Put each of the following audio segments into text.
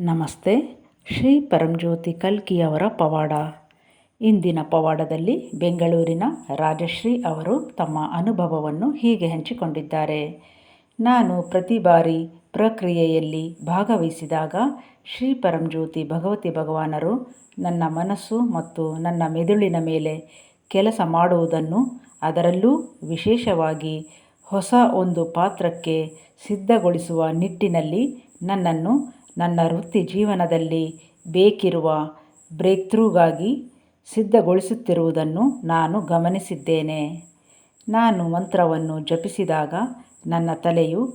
ನಮಸ್ತೆ, ಶ್ರೀ ಪರಂಜ್ಯೋತಿ ಕಲ್ಕಿಯವರ ಪವಾಡ. ಇಂದಿನ ಪವಾಡದಲ್ಲಿ ಬೆಂಗಳೂರಿನ ರಾಜಶ್ರೀ ಅವರು ತಮ್ಮ ಅನುಭವವನ್ನು ಹೀಗೆ ಹಂಚಿಕೊಂಡಿದ್ದಾರೆ. ನಾನು ಪ್ರತಿ ಬಾರಿ ಪ್ರಕ್ರಿಯೆಯಲ್ಲಿ ಭಾಗವಹಿಸಿದಾಗ ಶ್ರೀ ಪರಂಜ್ಯೋತಿ ಭಗವತಿ ಭಗವಾನರು ನನ್ನ ಮನಸ್ಸು ಮತ್ತು ನನ್ನ ಮೆದುಳಿನ ಮೇಲೆ ಕೆಲಸ ಮಾಡುವುದನ್ನು ಅದರಲ್ಲೂ ವಿಶೇಷವಾಗಿ ಹೊಸ ಒಂದು ಪಾತ್ರಕ್ಕೆ ಸಿದ್ಧಗೊಳಿಸುವ ನಿಟ್ಟಿನಲ್ಲಿ ನನ್ನನ್ನು ನನ್ನ ವೃತ್ತಿ ಜೀವನದಲ್ಲಿ ಬೇಕಿರುವ ಬ್ರೇಕ್ ಥ್ರೂಗಾಗಿ ಸಿದ್ಧಗೊಳಿಸುತ್ತಿರುವುದನ್ನು ನಾನು ಗಮನಿಸಿದ್ದೇನೆ. ನಾನು ಮಂತ್ರವನ್ನು ಜಪಿಸಿದಾಗ ನನ್ನ ತಲೆಯು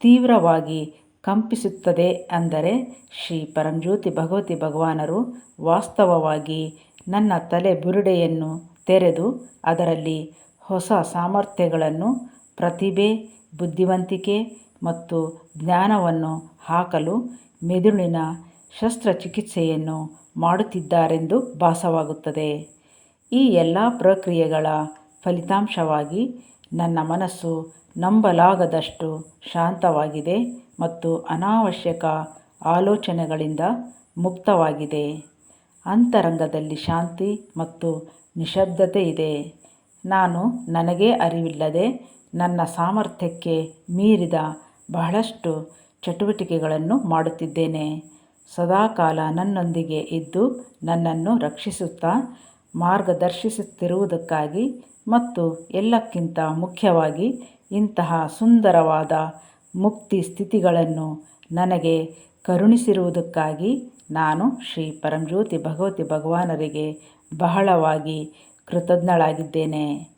ತೀವ್ರವಾಗಿ ಕಂಪಿಸುತ್ತದೆ ಅಂದರೆ ಶ್ರೀ ಪರಂಜ್ಯೋತಿ ಭಗವತಿ ಭಗವಾನರು ವಾಸ್ತವವಾಗಿ ನನ್ನ ತಲೆ ಬುರುಡೆಯನ್ನು ತೆರೆದು ಅದರಲ್ಲಿ ಹೊಸ ಸಾಮರ್ಥ್ಯಗಳನ್ನು, ಪ್ರತಿಭೆ, ಬುದ್ಧಿವಂತಿಕೆ ಮತ್ತು ಜ್ಞಾನವನ್ನು ಹಾಕಲು ಮೆದುಳಿನ ಶಸ್ತ್ರಚಿಕಿತ್ಸೆಯನ್ನು ಮಾಡುತ್ತಿದ್ದಾರೆಂದು ಭಾಸವಾಗುತ್ತದೆ. ಈ ಎಲ್ಲ ಪ್ರಕ್ರಿಯೆಗಳ ಫಲಿತಾಂಶವಾಗಿ ನನ್ನ ಮನಸ್ಸು ನಂಬಲಾಗದಷ್ಟು ಶಾಂತವಾಗಿದೆ ಮತ್ತು ಅನಾವಶ್ಯಕ ಆಲೋಚನೆಗಳಿಂದ ಮುಕ್ತವಾಗಿದೆ. ಅಂತರಂಗದಲ್ಲಿ ಶಾಂತಿ ಮತ್ತು ನಿಶ್ಶಬ್ದತೆ ಇದೆ. ನಾನು ನನಗೇ ಅರಿವಿಲ್ಲದೆ ನನ್ನ ಸಾಮರ್ಥ್ಯಕ್ಕೆ ಮೀರಿದ ಬಹಳಷ್ಟು ಚಟುವಟಿಕೆಗಳನ್ನು ಮಾಡುತ್ತಿದ್ದೇನೆ. ಸದಾಕಾಲ ನನ್ನೊಂದಿಗೆ ಇದ್ದು ನನ್ನನ್ನು ರಕ್ಷಿಸುತ್ತಾ ಮಾರ್ಗದರ್ಶಿಸುತ್ತಿರುವುದಕ್ಕಾಗಿ ಮತ್ತು ಎಲ್ಲಕ್ಕಿಂತ ಮುಖ್ಯವಾಗಿ ಇಂತಹ ಸುಂದರವಾದ ಮುಕ್ತಿ ಸ್ಥಿತಿಗಳನ್ನು ನನಗೆ ಕರುಣಿಸಿರುವುದಕ್ಕಾಗಿ ನಾನು ಶ್ರೀ ಪರಂಜ್ಯೋತಿ ಭಗವತಿ ಭಗವಾನರಿಗೆ ಬಹಳವಾಗಿ ಕೃತಜ್ಞಳಾಗಿದ್ದೇನೆ.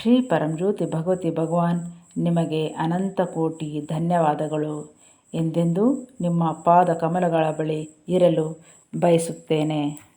ಶ್ರೀ ಪರಂಜ್ಯೋತಿ ಭಗವತಿ ಭಗವಾನ್ ನಿಮಗೆ ಅನಂತ ಕೋಟಿ ಧನ್ಯವಾದಗಳು. ಎಂದೆಂದೂ ನಿಮ್ಮ ಪಾದ ಕಮಲಗಳ ಬಳಿ ಇರಲು ಬಯಸುತ್ತೇನೆ.